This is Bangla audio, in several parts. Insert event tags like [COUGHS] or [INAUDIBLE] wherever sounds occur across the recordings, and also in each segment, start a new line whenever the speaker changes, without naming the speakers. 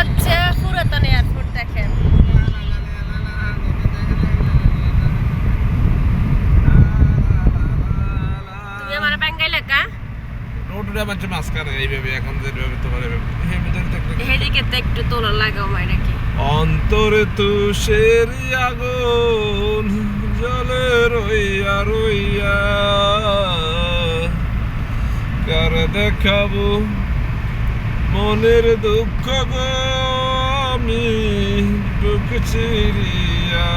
হচ্ছে পুরাতন এয়ারপোর্ট দেখেন। তুমি আমার ব্যাঙ্গাই লেখা
রোডটা এইভাবে এখন যেভাবে তোমার?
হেদিকে তো একটু তোলা লাগাও মাইরা কি
অন্তরে তুষের আগুন জলে রইয়া রইয়া। কার দেখাবো? মনের দুঃখ গো আমি বুক চিরিয়া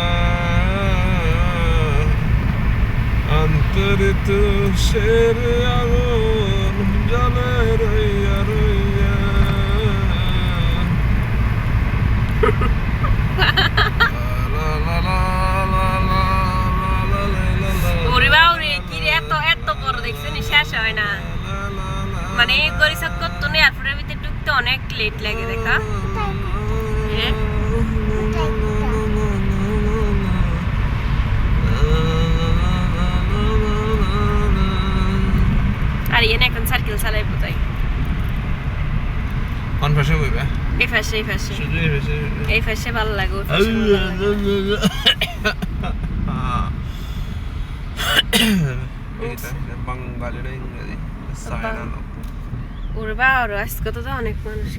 অন্তরে তুষের আগুন জলে রইয়া রইয়া
দেখছেন শেষ হয় না মানে গরিসক অনেক লেট লাগে দেখা। হ্যাঁ। আর ইয়ে এখন সার্কেল চালাই বোধহয়
কোন ভাষা কইবা
এই ফাঁসে এই
শুধু এই
ভালো লাগে
না [COUGHS] ইংরেজি সাইনা
ওরে আজকে তো অনেক মানুষ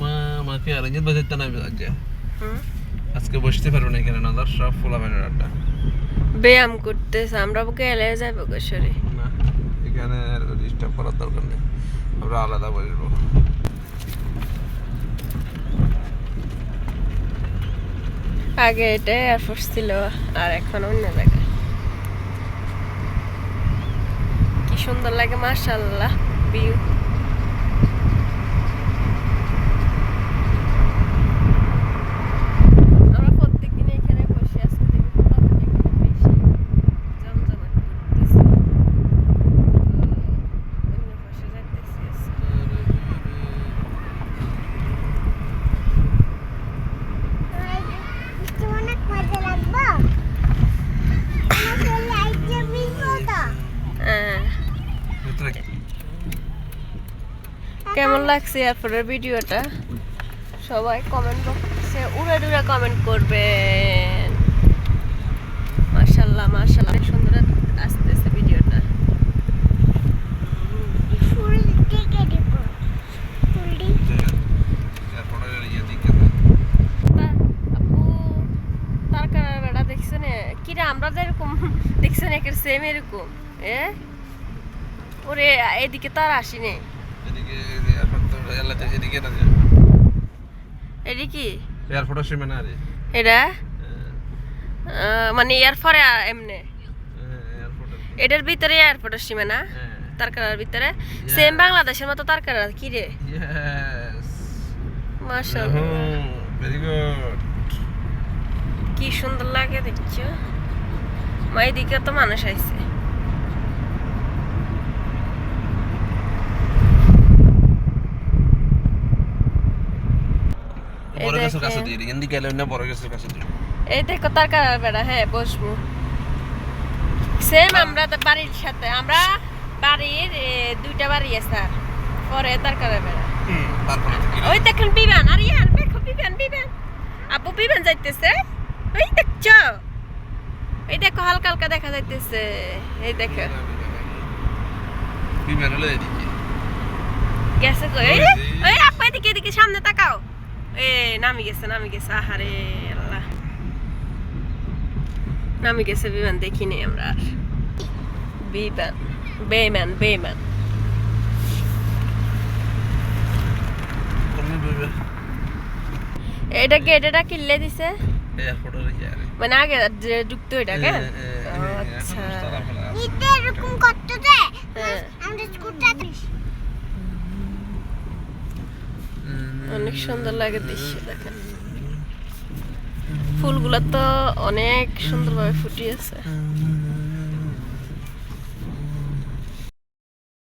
মা আমাকে আরেঞ্জ বাজাইতে না আজকে
হুম?
আজকে বসতে পারব না এখানে নাদার সব আড্ডা।
ব্যায়াম করতেছে আমরা যাইব গোসরে
না এখানে ডিস্টার্ব করার দরকার নেই আমরা আলাদা বসবো।
আগে এটা এয়ারফোর্স ছিল আর এখন অন্য জায়গায় কি সুন্দর লাগে মার্শাল্লাহ ভিউ আমরা প্রত্যেকদিন এখানে বসে আজকে দেখি পোলাপান এখানে বেশি জমজমাট করতেছে। তো অন্য পাশে যাইতেছি আজকে।
অনেক মজা লাগবে আমার লাইট জ্বলবে তো
হ্যাঁ
ভিতরে
কেমন লাগছে এরপরের ভিডিওটা? সবাই কমেন্ট বক্সে উড়ে উড়ে কমেন্ট করবেন। মাশাল্লাহ মাশাল্লাহ, অনেক সুন্দর আসতেছে ভিডিওটা। তার আমরা তো এরকম, দেখছেন একের সেম এরকম, এ? ওরে, এদিকে তো আর আসিনি।
এয়ারপোর্ট
এটি কি
এয়ারপোর্টের সীমা না রে।
এটা? আহ, মানে এমনি? এটার ভিতরে এয়ারপোর্টের
হ্যাঁ।
তারকার ভিতরে? সেম বাংলাদেশের মতো তারকার কি রে? কি সুন্দর লাগে দেখছ। এদিকে তো মানুষ আইছে এই
বড় গাছের কাছে দিয়ে দিই এদিকে গেলে না বড় গাছের কাছে দিয়ে
এই দেখো তারকার বেড়া হ্যাঁ বসবো। সেম আমরা তো বাড়ির সাথে আমরা বাড়ির দুইটা বাড়ি আছে আর পরে তারকার বেড়া। ওই দেখেন বিমান আর ইয়ার দেখো বিমান বিমান। আপু বিমান যাইতেছে। ওই দেখছ? এই দেখো হালকা হালকা দেখা যাইতেছে। এই দেখো।
বিমান হলো এদিকে।
গেছে কই
ওই
আপু এদিকে এদিকে সামনে তাকাও। এ নামি গেছে নামি গেছে আহারে আল্লাহ নামি গেছে বিমান দেখিনি আমরা আর বিমান বেমান বেমান এটা গেটেটা কিনলে দিছে মানে আগে যে ঢুকতো এটা কেন আচ্ছা
এরকম করতে দে
হ্যাঁ
আমরা স্কুটার
অনেক সুন্দর লাগে দৃশ্য দেখেন। ফুলগুলো তো অনেক সুন্দরভাবে ফুটিয়েছে।